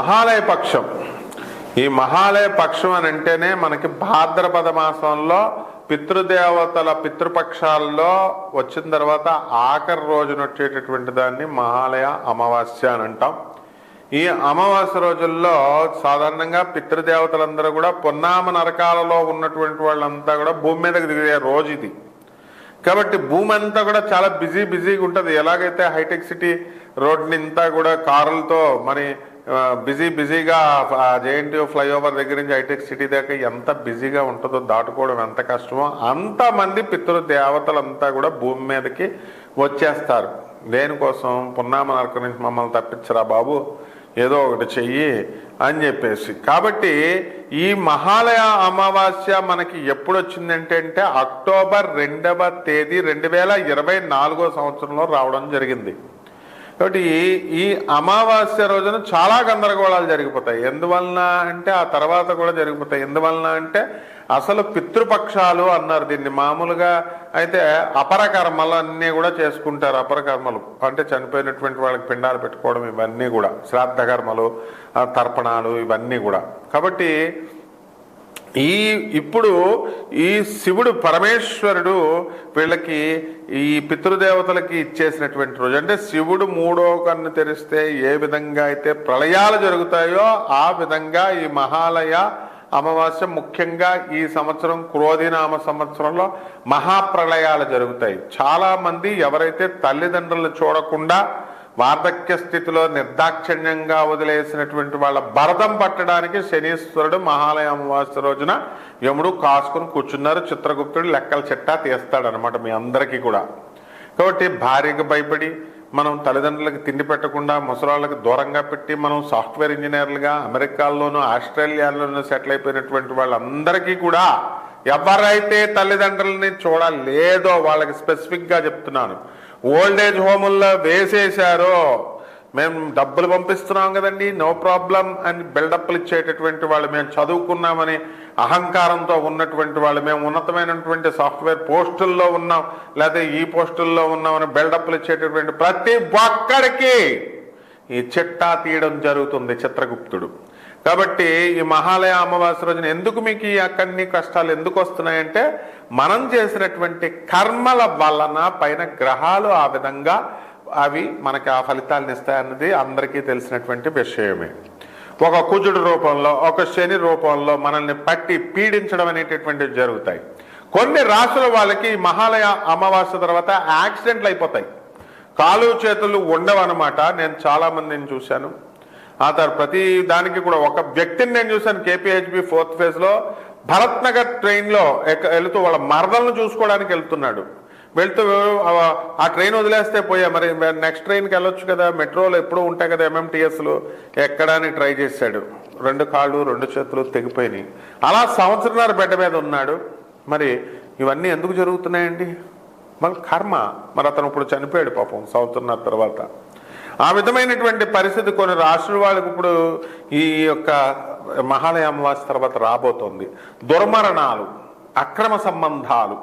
మహాలయ పక్షం. ఈ మహాలయ పక్షం అని అంటేనే మనకి భాద్రపద మాసంలో పితృదేవతల పితృపక్షాల్లో వచ్చిన తర్వాత ఆఖరి రోజున వచ్చేటటువంటి దాన్ని మహాలయ అమావాస్య అని అంటాం. ఈ అమావాస్య రోజుల్లో సాధారణంగా పితృదేవతలందరూ కూడా పొన్నామ నరకాలలో ఉన్నటువంటి వాళ్ళంతా కూడా భూమి మీదకి దిగే రోజు ఇది. కాబట్టి భూమి అంతా కూడా చాలా బిజీ బిజీగా ఉంటుంది. ఎలాగైతే హైటెక్ సిటీ రోడ్ని అంతా కూడా కారులతో మరి బిజీ బిజీగా జేఎన్టీయూ ఫ్లైఓవర్ దగ్గర నుంచి హైటెక్ సిటీ దాకా ఎంత బిజీగా ఉంటుందో దాటుకోవడం ఎంత కష్టమో అంతమంది పితృ దేవతలంతా కూడా భూమి మీదకి వచ్చేస్తారు. దేనికోసం? పున్నామ నరకం నుంచి మమ్మల్ని తప్పించరా బాబు? ఏదో ఒకటి చెయ్యి అని చెప్పేసి. కాబట్టి ఈ మహాలయ అమావాస్య మనకి ఎప్పుడు వచ్చిందంటే అంటే అక్టోబర్ రెండవ తేదీ రెండు వేల ఇరవై నాలుగో సంవత్సరంలో రావడం జరిగింది. కాబట్టి ఈ- అమావాస్య రోజున చాలా గందరగోళాలు జరిగిపోతాయి. ఎందువలన అంటే ఆ తర్వాత కూడా జరిగిపోతాయి. ఎందువలన అంటే అసలు పితృపక్షాలు అన్నారు దీన్ని మామూలుగా. అయితే అపర కర్మలు అన్నీ కూడా చేసుకుంటారు అపర కర్మలు అంటే చనిపోయినటువంటి వాళ్ళకి పిండాలు పెట్టుకోవడం ఇవన్నీ కూడా. శ్రాద్ధ కర్మలు తర్పణాలు ఇవన్నీ కూడా. కాబట్టి ఈ ఇప్పుడు ఈ శివుడు పరమేశ్వరుడు వీళ్ళకి ఈ పితృదేవతలకి ఇచ్చేసినటువంటి రోజు. అంటే శివుడు మూడో కన్ను తెరిస్తే ఏ విధంగా అయితే ప్రళయాలు జరుగుతాయో ఆ విధంగా ఈ మహాలయ అమావాస్య ముఖ్యంగా ఈ సంవత్సరం క్రోధినామ సంవత్సరంలో మహాప్రళయాలు జరుగుతాయి. చాలామంది ఎవరైతే తల్లిదండ్రులు చూడకుండా వార్ధక్య స్థితిలో నిర్దాక్షిణ్యంగా వదిలేసినటువంటి వాళ్ళ భరతం పట్టడానికి శనీశ్వరుడు మహాలయ అమావాస్య రోజున యముడు కాసుకుని కూర్చున్నారు. చిత్రగుప్తుడు లెక్కల చిట్టా తీస్తాడనమాట మీ అందరికీ కూడా. కాబట్టి భార్యకు భయపడి మనం తల్లిదండ్రులకు తిండి పెట్టకుండా ముసలాళ్ళకి దూరంగా పెట్టి మనం సాఫ్ట్వేర్ ఇంజనీర్లుగా అమెరికాల్లోనూ ఆస్ట్రేలియాలోనూ సెటిల్ అయిపోయినటువంటి వాళ్ళందరికీ కూడా ఎవరైతే తల్లిదండ్రులని చూడలేదో వాళ్ళకి స్పెసిఫిక్గా చెప్తున్నాను. ఓల్డ్ ఏజ్ హోముల్లో వేసేశారో మేము డబ్బులు పంపిస్తున్నాం కదండి నో ప్రాబ్లం అని బిల్డప్లు ఇచ్చేటటువంటి వాళ్ళు మేము చదువుకున్నామని అహంకారంతో ఉన్నటువంటి వాళ్ళు మేము ఉన్నతమైనటువంటి సాఫ్ట్వేర్ పోస్టుల్లో ఉన్నాం లేదా ఈ పోస్టుల్లో ఉన్నామని బిల్డప్లు ఇచ్చేటటువంటి ప్రతి ఒక్కడికి ఈ చిట్టా తీయడం జరుగుతుంది చిత్రగుప్తుడు. కాబట్టి ఈ మహాలయ అమావాస్య రోజున ఎందుకు మీకు ఈ అక్కడిని కష్టాలు ఎందుకు వస్తున్నాయంటే మనం చేసినటువంటి కర్మల వలన పైన గ్రహాలు ఆ విధంగా అవి మనకి ఆ ఫలితాలను ఇస్తాయన్నది అందరికీ తెలిసినటువంటి విషయమే. ఒక కుజుడు రూపంలో ఒక శని రూపంలో మనల్ని పట్టి పీడించడం అనేటటువంటివి జరుగుతాయి. కొన్ని రాసుల వాళ్ళకి ఈ మహాలయ అమావాస్య తర్వాత యాక్సిడెంట్లు అయిపోతాయి. కాలు చేతులు ఉండవన్నమాట. నేను చాలా మందిని చూశాను. ఆ తర్వాత ప్రతి దానికి కూడా ఒక వ్యక్తిని నేను చూశాను కేపీహెచ్బి ఫోర్త్ ఫేజ్లో. భరత్ నగర్ ట్రైన్లో ఎక్క- వెళుతూ వాళ్ళ మరదలను చూసుకోవడానికి వెళ్తున్నాడు. వెళ్తూ ఆ- ఆ ట్రైన్ వదిలేస్తే పోయా. మరి నెక్స్ట్ ట్రైన్కి వెళ్ళొచ్చు కదా. మెట్రోలో ఎప్పుడూ ఉంటాయి కదా ఎంఎంటీఎస్లు ఎక్కడానికి ట్రై చేశాడు. రెండు కాళ్ళు రెండు చేతులు తెగిపోయినాయి. అలా సంవత్సరంన్నర బెడ్ మీద ఉన్నాడు. మరి ఇవన్నీ ఎందుకు జరుగుతున్నాయండి? మరి కర్మ. మరి అతను ఇప్పుడు చనిపోయాడు పాపం సంవత్సరంన్నర తర్వాత. ఆ విధమైనటువంటి పరిస్థితి కొన్ని రాష్ట్రాల వాళ్ళకి ఇప్పుడు ఈ యొక్క మహాలయ అమావాస్య తర్వాత రాబోతోంది. దుర్మరణాలు అక్రమ సంబంధాలు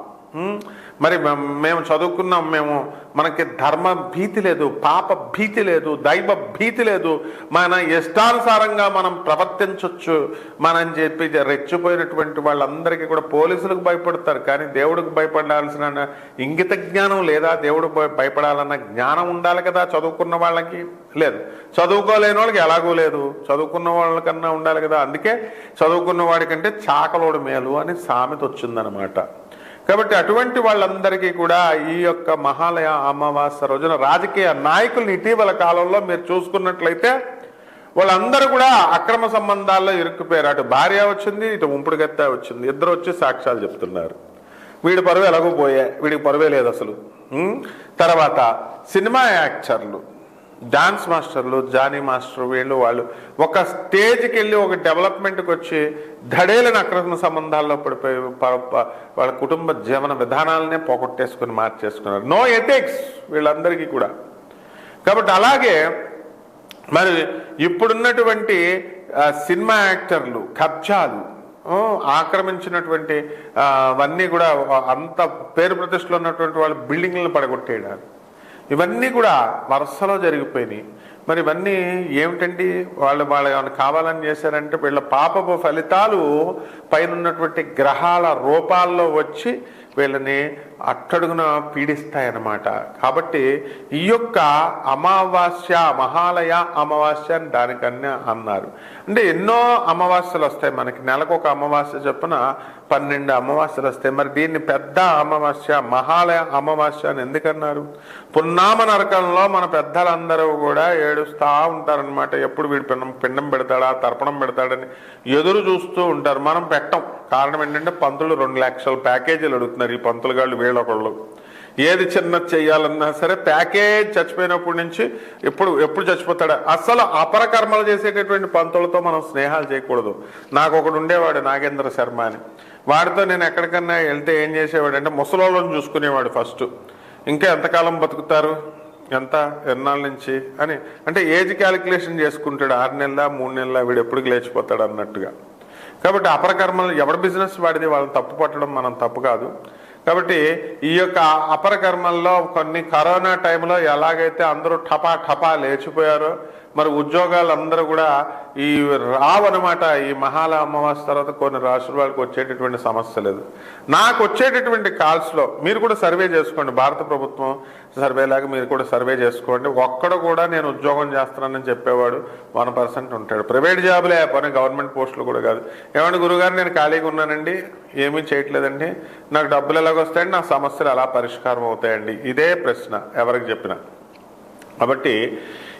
మరి మేము చదువుకున్నాం మేము మనకి ధర్మ భీతి లేదు పాప భీతి లేదు దైవ భీతి లేదు. మన ఇష్టానుసారంగా మనం ప్రవర్తించవచ్చు మనం చెప్పి రెచ్చిపోయినటువంటి వాళ్ళందరికీ కూడా పోలీసులకు భయపడతారు. కానీ దేవుడికి భయపడాల్సిన ఇంగిత జ్ఞానం లేదా దేవుడు భయపడాలన్న జ్ఞానం ఉండాలి కదా చదువుకున్న వాళ్ళకి? లేదు. చదువుకోలేని వాళ్ళకి ఎలాగూ లేదు. చదువుకున్న వాళ్ళకన్నా ఉండాలి కదా. అందుకే చదువుకున్న వాడికంటే చాకలోడు మేలు అని సామెత వచ్చిందనమాట. కాబట్టి అటువంటి వాళ్ళందరికీ కూడా ఈ యొక్క మహాలయ అమావాస్య రోజున రాజకీయ నాయకుల్ని ఇటీవల కాలంలో మీరు చూసుకున్నట్లయితే వాళ్ళందరూ కూడా అక్రమ సంబంధాల్లో ఇరుక్కుపోయారు. అటు భార్య వచ్చింది ఇటు ఉంపుడుగత్త వచ్చింది. ఇద్దరు వచ్చి సాక్ష్యాలు చెప్తున్నారు. వీడి పరువు ఎలాగో పోయా వీడికి పరువే లేదు అసలు. తర్వాత సినిమా యాక్టర్లు. డాన్స్ మాస్టర్లు జానీ మాస్టర్ వీళ్ళు వాళ్ళు ఒక స్టేజ్కి వెళ్ళి ఒక డెవలప్మెంట్కి వచ్చి ధడేలని అక్రమ సంబంధాల్లో పడిపోయి వాళ్ళ కుటుంబ జీవన విధానాలనే పోగొట్టేసుకుని మార్చేసుకున్నారు. నో ఎథిక్స్ వీళ్ళందరికీ కూడా. కాబట్టి అలాగే మరి ఇప్పుడున్నటువంటి సినిమా యాక్టర్లు కబ్జాలు ఆక్రమించినటువంటి అవన్నీ కూడా అంత పేరు ప్రతిష్టలు ఉన్నటువంటి వాళ్ళు బిల్డింగ్లను పడగొట్టేయడానికి ఇవన్నీ కూడా వరుసలో జరిగిపోయినాయి. మరి ఇవన్నీ ఏమిటండి? వాళ్ళు వాళ్ళు ఏమైనా కావాలని చేశారంటే వీళ్ళ పాపపు ఫలితాలు పైన ఉన్నటువంటి గ్రహాల రూపాల్లో వచ్చి వీళ్ళని అట్టడుగున పీడిస్తాయన్నమాట. కాబట్టి ఈ యొక్క అమావాస్య మహాలయ అమావాస్య అని దానికన్నా అన్నారు. అంటే ఎన్నో అమావాస్యలు వస్తాయి మనకి. నెలకు ఒక అమావాస్య చొప్పున పన్నెండు అమావాస్యలు వస్తాయి. మరి దీన్ని పెద్ద అమావాస్య మహాలయ అమావాస్య అని ఎందుకన్నారు? పున్నామ నరకంలో మన పెద్దలందరూ కూడా ఏడుస్తూ ఉంటారనమాట ఎప్పుడు వీడు పిండం పిండం పెడతాడా తర్పణం పెడతాడని ఎదురు చూస్తూ ఉంటారు. మనం పెట్టం. కారణం ఏంటంటే పంతులు రెండు లక్షల ప్యాకేజీలు అడుగుతున్నారు. ఈ పంతులు గాళ్ళు వీళ్ళొకళ్ళు. ఏది చిన్నది చేయాలన్నా సరే ప్యాకేజ్ చచ్చిపోయినప్పటి నుంచి ఎప్పుడు ఎప్పుడు చచ్చిపోతాడా? అసలు అపరకర్మలు చేసేటటువంటి పంతులతో మనం స్నేహాలు చేయకూడదు. నాకు ఒకడు ఉండేవాడు నాగేంద్ర శర్మ అని. వాడితో నేను ఎక్కడికన్నా వెళ్తే ఏం చేసేవాడు అంటే ముసలోళ్ళని చూసుకునేవాడు ఫస్ట్. ఇంకా ఎంతకాలం బతుకుతారు? ఎంత? ఎన్నాళ్ళ నుంచి? అని. అంటే ఏజ్ క్యాలిక్యులేషన్ చేసుకుంటాడు. ఆరు నెలల మూడు నెలల వీడు ఎప్పుడు లేచిపోతాడు అన్నట్టుగా. కాబట్టి అపరకర్మలు ఎవరి బిజినెస్ వాడిది? వాళ్ళని తప్పు పట్టడం మనం తప్పు కాదు. కాబట్టి ఈ యొక్క అపర కర్మల్లో కొన్ని కరోనా టైంలో ఎలాగైతే అందరూ ఠపా ఠపా లేచిపోయారో మరి ఉద్యోగాలు అందరూ కూడా ఈ రావనమాట ఈ మహాల అమావాస్య తర్వాత కొన్ని రాష్ట్రాల వాళ్ళకి వచ్చేటటువంటి సమస్య లేదు. నాకు వచ్చేటటువంటి కాల్స్లో మీరు కూడా సర్వే చేసుకోండి భారత ప్రభుత్వం సర్వేలాగా మీరు కూడా సర్వే చేసుకోండి. ఒక్కడ కూడా నేను ఉద్యోగం చేస్తున్నానని చెప్పేవాడు వన్ పర్సెంట్ ఉంటాడు. ప్రైవేట్ జాబులే పని గవర్నమెంట్ పోస్టులు కూడా కాదు. ఏమంటే గురుగారు నేను ఖాళీగా ఉన్నానండి ఏమీ చేయట్లేదండి. నాకు డబ్బులు ఎలాగొస్తాయండి నా సమస్యలు ఎలా పరిష్కారం అవుతాయండి? ఇదే ప్రశ్న ఎవరికి చెప్పినా. కాబట్టి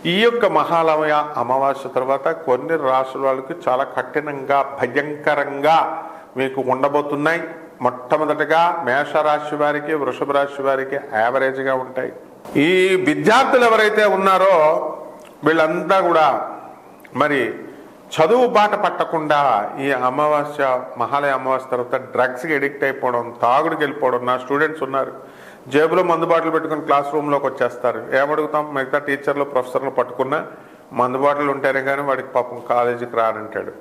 ఈ యొక్క మహాలయ అమావాస్య తర్వాత కొన్ని రాసుల వాళ్ళకి చాలా కఠినంగా భయంకరంగా మీకు ఉండబోతున్నాయి. మొట్టమొదటగా మేషరాశి వారికి వృషభ రాశి వారికి యావరేజ్గా ఉంటాయి. ఈ విద్యార్థులు ఎవరైతే ఉన్నారో వీళ్ళంతా కూడా మరి చదువు బాట పట్టకుండా ఈ అమావాస్య మహాలయ అమావాస్య తర్వాత డ్రగ్స్కి ఎడిక్ట్ అయిపోవడం తాగుడికి వెళ్ళిపోవడం నా స్టూడెంట్స్ ఉన్నారు. జేబులో మందుబాటలు పెట్టుకుని క్లాస్ రూమ్లోకి వచ్చేస్తారు. ఏమడుగుతాం? మిగతా టీచర్లు ప్రొఫెసర్లు పట్టుకున్న మందుబాటలు ఉంటేనే కానీ వాడికి పాపం కాలేజీకి రానంటాడు.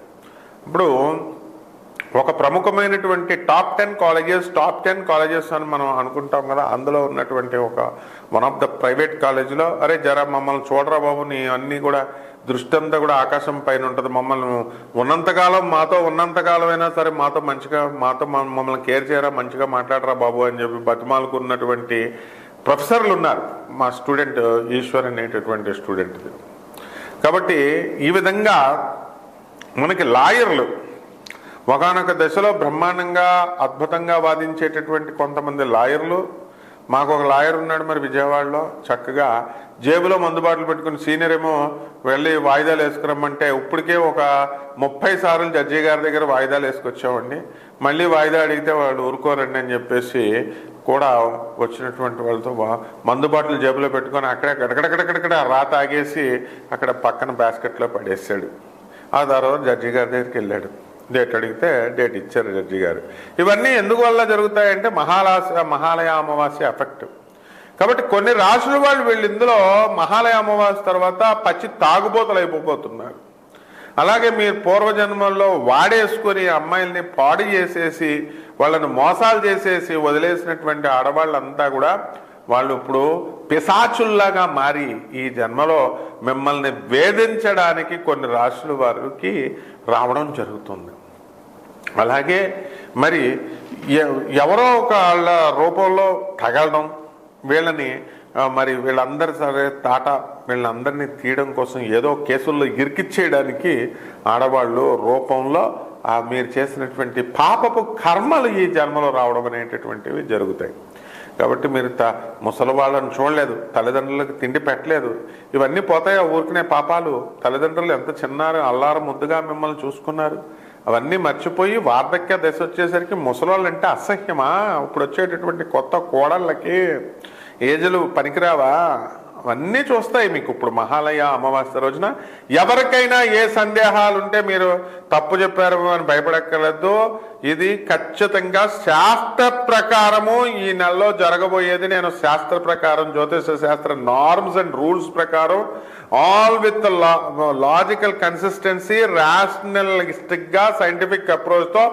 ఇప్పుడు ఒక ప్రముఖమైనటువంటి top ten colleges top ten colleges అని మనం అనుకుంటాం కదా అందులో ఉన్నటువంటి ఒక వన్ ఆఫ్ ద ప్రైవేట్ కాలేజీలో అరే జరా మమ్మల్ని చూడరా బాబు నీ అన్నీ కూడా దృష్టి అంతా కూడా ఆకాశం పైన ఉంటుంది. మమ్మల్ని ఉన్నంతకాలం మాతో ఉన్నంతకాలం అయినా సరే మాతో మంచిగా మాతో మమ్మల్ని కేర్ చేయరా మంచిగా మాట్లాడరా బాబు అని చెప్పి బతిమాలకున్నటువంటి ప్రొఫెసర్లు ఉన్నారు మా స్టూడెంట్ ఈశ్వర్ అనేటటువంటి స్టూడెంట్ కాబట్టి ఈ విధంగా మనకి లాయర్లు ఒకనొక దశలో బ్రహ్మాండంగా అద్భుతంగా వాదించేటటువంటి కొంతమంది లాయర్లు. మాకు ఒక లాయర్ ఉన్నాడు మరి విజయవాడలో. చక్కగా జేబులో మందుబాట్లు పెట్టుకుని సీనియర్ ఏమో వెళ్ళి వాయిదాలు వేసుకురమ్మంటే ఇప్పటికే ఒక ముప్పై సార్లు జడ్జి గారి దగ్గర వాయిదాలు వేసుకొచ్చామండి మళ్ళీ వాయిదా అడిగితే వాళ్ళు ఊరుకోరండి అని చెప్పేసి కూడా వచ్చినటువంటి వాళ్ళతో వా- మందు జేబులో పెట్టుకొని అక్కడే గడగడగడగడ రాత ఆగేసి అక్కడ పక్కన బాస్కెట్లో పడేసాడు. ఆ తర్వాత జడ్జి గారి దగ్గరికి వెళ్ళాడు. డేట్ అడిగితే డేట్ ఇచ్చారు జడ్జి గారు. ఇవన్నీ ఎందుకు వల్ల జరుగుతాయంటే మహాలాస మహాలయ అమావాస్య ఎఫెక్ట్. కాబట్టి కొన్ని రాసుల వాళ్ళు వీళ్ళు ఇందులో మహాలయ అమావాస్య తర్వాత పచ్చి తాగుబోతలు అయిపోతున్నారు అలాగే మీరు పూర్వజన్మల్లో వాడేసుకొని అమ్మాయిల్ని పాడు చేసేసి వాళ్ళని మోసాలు చేసేసి వదిలేసినటువంటి ఆడవాళ్ళంతా కూడా వాళ్ళు ఇప్పుడు పిశాచుల్లాగా మారి ఈ జన్మలో మిమ్మల్ని వేధించడానికి కొన్ని రాశుల వారికి రావడం జరుగుతుంది. అలాగే మరి ఎవరో ఒక వాళ్ళ రూపంలో తగలడం వీళ్ళని మరి వీళ్ళందరి సరే తాట వీళ్ళందరినీ తీయడం కోసం ఏదో కేసుల్లో ఇరికిచ్చేయడానికి ఆడవాళ్ళు రూపంలో మీరు చేసినటువంటి పాపపు కర్మలు ఈ జన్మలో రావడం అనేటటువంటివి జరుగుతాయి. కాబట్టి మీరు త ముసలి వాళ్ళని చూడలేదు తల్లిదండ్రులకు తిండి పెట్టలేదు ఇవన్నీ పోతాయి ఊరికనే పాపాలు? తల్లిదండ్రులు ఎంత చిన్నారు అల్లారం ముద్దుగా మిమ్మల్ని చూసుకున్నారు. అవన్నీ మర్చిపోయి వార్ధక్య దశ వచ్చేసరికి ముసలోళ్ళు అంటే అసహ్యమా? ఇప్పుడు వచ్చేటటువంటి కొత్త కోడళ్ళకి ఏజలు పనికిరావా? అవన్నీ చూస్తాయి మీకు. ఇప్పుడు మహాలయ అమావాస్య రోజున ఎవరికైనా ఏ సందేహాలు ఉంటే మీరు తప్పు చెప్పారు అని భయపడక్కర్లేదు. ఇది ఖచ్చితంగా శాస్త్ర ప్రకారము ఈ నెలలో జరగబోయేది. నేను శాస్త్ర ప్రకారం జ్యోతిష శాస్త్ర నార్మ్స్ అండ్ రూల్స్ ప్రకారం ఆల్ విత్ లాజికల్ కన్సిస్టెన్సీ రాషనలిస్టిక్గా సైంటిఫిక్ అప్రోచ్తో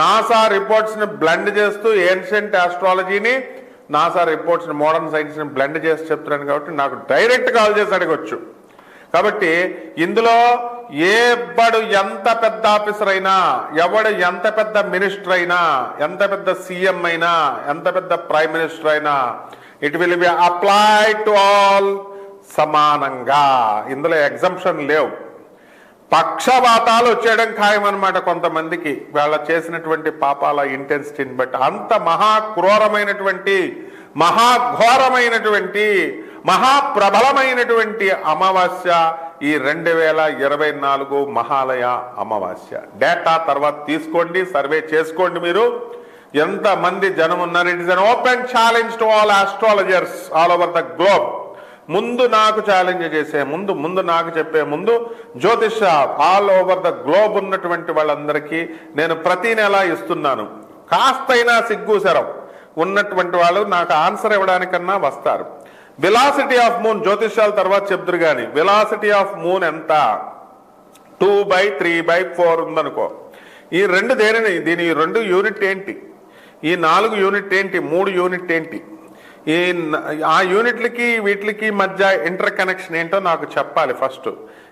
నాసా రిపోర్ట్స్ని బ్లెండ్ చేస్తూ ancient ఆస్ట్రాలజీని NASA reports modern science blend చేసి చెప్తున్నాను కాబట్టి నాకు డైరెక్ట్ కాల్ చేసి అడగొచ్చు. కాబట్టి ఇందులో ఎవడు ఎంత పెద్ద ఆఫీసర్ అయినా ఎవడు ఎంత పెద్ద మినిస్టర్ అయినా ఎంత పెద్ద సీఎం అయినా ఎంత పెద్ద ప్రైమ్ మినిస్టర్ అయినా it will be apply to all సమానంగా. ఇందులో ఎగ్జంప్షన్ లేవు. పక్షపాతాలు వచ్చేయడం ఖాయం అనమాట కొంతమందికి. వాళ్ళ చేసినటువంటి పాపాల ఇంటెన్సిటీని బట్టి. అంత మహాక్రూరమైనటువంటి మహాఘోరమైనటువంటి మహాప్రబలమైనటువంటి అమావాస్య ఈ రెండు వేల ఇరవై నాలుగు మహాలయ అమావాస్య. డేటా తర్వాత తీసుకోండి సర్వే చేసుకోండి మీరు. ఎంతమంది జనం ఉన్నారు it is an open challenge to all astrologers all over the globe. ముందు నాకు ఛాలెంజ్ చేసే ముందు ముందు నాకు చెప్పే ముందు జ్యోతిష ఆల్ ఓవర్ ద గ్లోబ్ ఉన్నటువంటి వాళ్ళందరికీ నేను ప్రతి నెల ఇస్తున్నాను. కాస్తైనా సిగ్గుసరం ఉన్నటువంటి వాళ్ళు నాకు ఆన్సర్ ఇవ్వడానికన్నా వస్తారు. విలాసిటీ ఆఫ్ మూన్ జ్యోతిష్యాల తర్వాత చెప్తురు కానీ విలాసిటీ ఆఫ్ మూన్ ఎంత? Two by three by four ఉందనుకో. ఈ రెండు దేనిని దీని రెండు యూనిట్ ఏంటి? ఈ నాలుగు యూనిట్ ఏంటి? మూడు యూనిట్ ఏంటి? ఈ ఆ యూనిట్లకి వీటికి మధ్య ఇంటర్ కనెక్షన్ ఏంటో నాకు చెప్పాలి ఫస్ట్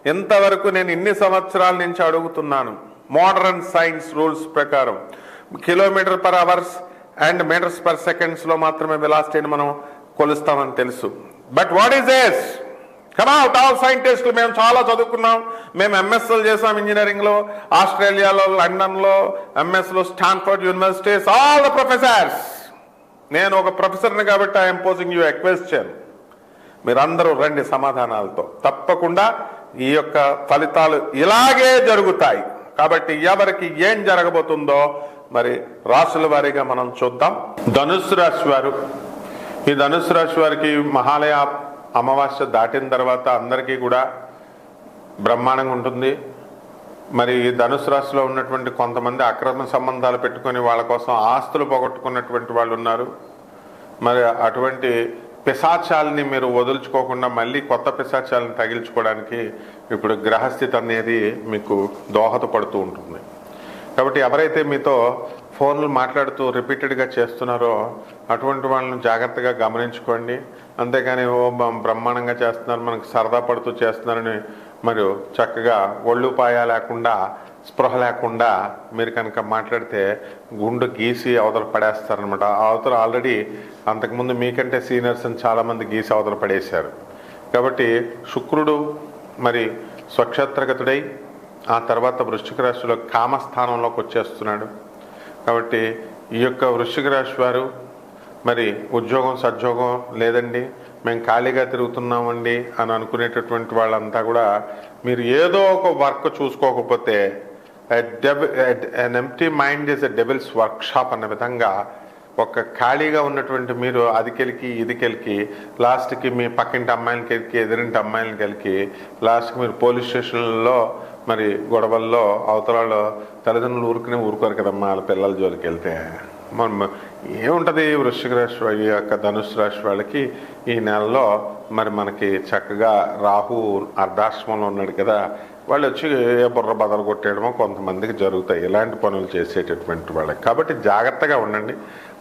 ఇంతవరకు నేను ఇన్ని సంవత్సరాల నుంచి అడుగుతున్నాను? మోడర్న్ సైన్స్ రూల్స్ ప్రకారం. Kilometre per hours and metres per సెకండ్స్లో మాత్రమే వెలాసిటీని మనం కొలుస్తామని తెలుసు. But what is as come out all సైంటిస్టులు మేము చాలా చదువుకున్నాం. మేము ఎంఎస్ఎల్ చేసాం ఇంజనీరింగ్లో ఆస్ట్రేలియాలో లండన్లో ఎంఎస్లో Stanford universities all the professors నేను ఒక ప్రొఫెసర్ని కాబట్టి ఐఎమ్ పోజింగ్ యూ ఎక్వెస్షన్ మీరందరూ రండి సమాధానాలతో. తప్పకుండా ఈ యొక్క ఫలితాలు ఇలాగే జరుగుతాయి. కాబట్టి ఎవరికి ఏం జరగబోతుందో మరి రాసుల వారీగా మనం చూద్దాం. ధనుసు రాశి వారు. ఈ ధనుసు రాశి వారికి మహాలయ అమావాస్య దాటిన తర్వాత అందరికీ కూడా బ్రహ్మాండంగా ఉంటుంది. మరి ధనుసు రాశిలో ఉన్నటువంటి కొంతమంది అక్రమ సంబంధాలు పెట్టుకొని వాళ్ళ కోసం ఆస్తులు పోగొట్టుకున్నటువంటి వాళ్ళు ఉన్నారు. మరి అటువంటి పిశాచాలని మీరు వదులుచుకోకుండా మళ్ళీ కొత్త పిశాచాలను తగిలించుకోవడానికి ఇప్పుడు గ్రహస్థితి అనేది మీకు దోహదపడుతూ ఉంటుంది. కాబట్టి ఎవరైతే మీతో ఫోన్లు మాట్లాడుతూ రిపీటెడ్గా చేస్తున్నారో అటువంటి వాళ్ళని జాగ్రత్తగా గమనించుకోండి. అంతేకాని ఓ బ్రహ్మాండంగా చేస్తున్నారు మనకు సరదా పడుతూ చేస్తున్నారని మరియు చక్కగా ఒళ్ళు పాయ లేకుండా స్పృహ లేకుండా మీరు కనుక మాట్లాడితే గుండు గీసి అవతల పడేస్తారనమాట అవతల ఆల్రెడీ అంతకుముందు మీకంటే సీనియర్స్ అని చాలామంది గీసి అవతల పడేశారు. కాబట్టి శుక్రుడు మరి స్వక్షేత్రగతుడై ఆ తర్వాత వృశ్చిక రాశిలో కామస్థానంలోకి వచ్చేస్తున్నాడు. కాబట్టి ఈ యొక్క వృశ్చిక రాశి వారు మరి ఉద్యోగం సద్యోగం లేదండి. మేము ఖాళీగా తిరుగుతున్నామండి అని అనుకునేటటువంటి వాళ్ళంతా కూడా మీరు ఏదో ఒక work చూసుకోకపోతే an empty mind is a devil's workshop అన్న విధంగా ఒక ఖాళీగా ఉన్నటువంటి మీరు అదికెలికి ఇదికెలికి లాస్ట్కి మీ పక్కింటి అమ్మాయిలకి కెలికి ఎదురింటి అమ్మాయిలకి కెలికి లాస్ట్కి మీరు పోలీస్ స్టేషన్లలో మరి గొడవల్లో అవతలలో తల్లిదండ్రులు ఊరుకునే ఊరుకోరు కదమ్మా వాళ్ళ పిల్లల జోలికి వెళ్తే మనం ఏముంటుంది? వృశ్చిక రాశి ఈ యొక్క ధనుసు రాశి వాళ్ళకి ఈ నెలలో మరి మనకి చక్కగా రాహు అర్ధాశ్రమంలో ఉన్నాడు కదా వాళ్ళు వచ్చి ఏ బుర్ర బదలు కొట్టేయడమో కొంతమందికి జరుగుతాయి. ఇలాంటి పనులు చేసేటటువంటి వాళ్ళకి. కాబట్టి జాగ్రత్తగా ఉండండి.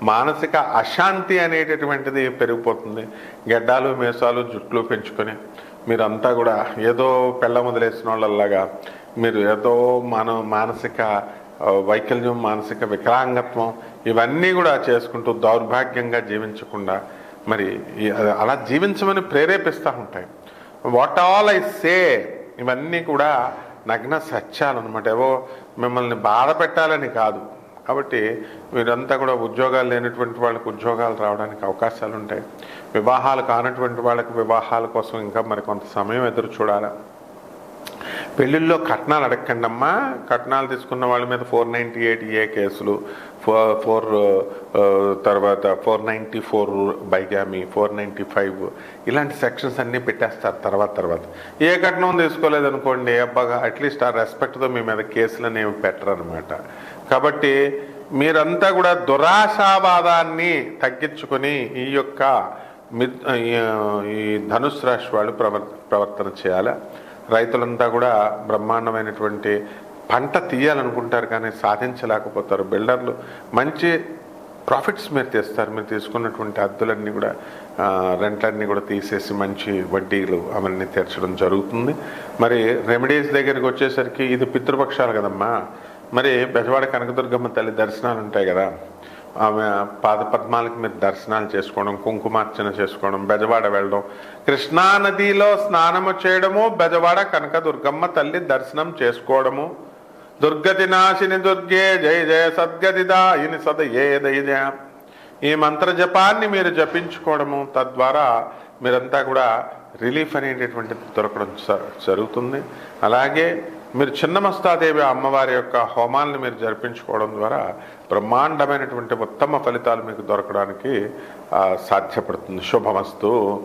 మానసిక అశాంతి అనేటటువంటిది పెరిగిపోతుంది. గెడ్డాలు మేసాలు జుట్లు పెంచుకొని మీరంతా కూడా ఏదో పెళ్ళ వదిలేసిన వాళ్ళలాగా మీరు ఏదో మన మానసిక వైకల్యం మానసిక వికలాంగత్వం ఇవన్నీ కూడా చేసుకుంటూ దౌర్భాగ్యంగా జీవించకుండా మరి అలా జీవించమని ప్రేరేపిస్తూ ఉంటాయి. వాట్ ఆల్ ఐ సే ఇవన్నీ కూడా నగ్న సత్యాలు అనమాట ఏవో మిమ్మల్ని బాధ పెట్టాలని కాదు. కాబట్టి మీరంతా కూడా ఉద్యోగాలు లేనటువంటి వాళ్ళకి ఉద్యోగాలు రావడానికి అవకాశాలు ఉంటాయి వివాహాలు కానటువంటి వాళ్ళకి వివాహాల కోసం ఇంకా మరి కొంత సమయం ఎదురు చూడాలి. పెళ్ళిళ్ళలో కట్నాలు అడగకండి అమ్మా కట్నాలు తీసుకున్న వాళ్ళ మీద ఫోర్ నైంటీ ఎయిట్ ఏ కేసులు. ఫోర్ ఫోర్ తర్వాత four ninety four bigamy four ninety five ఇలాంటి సెక్షన్స్ అన్నీ పెట్టేస్తారు తర్వాత తర్వాత. ఏ కట్నం తీసుకోలేదనుకోండి అబ్బాగా అట్లీస్ట్ ఆ రెస్పెక్ట్తో మీ మీద కేసులు అనేవి పెట్టరనమాట. కాబట్టి మీరంతా కూడా దురాశావాదాన్ని తగ్గించుకొని ఈ యొక్క మిత్- ఈ ధనుసు రాశి వాళ్ళు ప్రవర్తన చేయాలి? రైతులంతా కూడా బ్రహ్మాండమైనటువంటి పంట తీయాలనుకుంటారు కానీ సాధించలేకపోతారు. బిల్డర్లు మంచి ప్రాఫిట్స్ మీరు తెస్తారు. మీరు తీసుకున్నటువంటి అద్దులన్నీ కూడా రెంట్లన్నీ కూడా తీసేసి మంచి వడ్డీలు అవన్నీ తీర్చడం జరుగుతుంది. మరి రెమెడీస్ దగ్గరికి వచ్చేసరికి ఇది పితృపక్షాలు కదమ్మా. మరి బెజవాడ కనకదుర్గమ్మ తల్లి దర్శనాలు ఉంటాయి కదా. ఆమె పాద పద్మాలకి మీరు దర్శనాలు చేసుకోవడం కుంకుమార్చన చేసుకోవడం బెజవాడ వెళ్ళడం. కృష్ణా నదిలో స్నానము చేయడము బెజవాడ కనకదుర్గమ్మ తల్లి దర్శనం చేసుకోవడము. దుర్గతి నాశిని దుర్గే జయ జయ సద్గతిదాయిని ఏ దయ ఈ మంత్ర జపాన్ని మీరు జపించుకోవడము తద్వారా మీరంతా కూడా రిలీఫ్ అనేటటువంటిది దొరకడం జరుగుతుంది. అలాగే మీరు చిన్నమస్తాదేవి అమ్మవారి యొక్క హోమాలను మీరు జరిపించుకోవడం ద్వారా బ్రహ్మాండమైనటువంటి ఉత్తమ ఫలితాలు మీకు దొరకడానికి సాధ్యపడుతుంది. శుభమస్తు.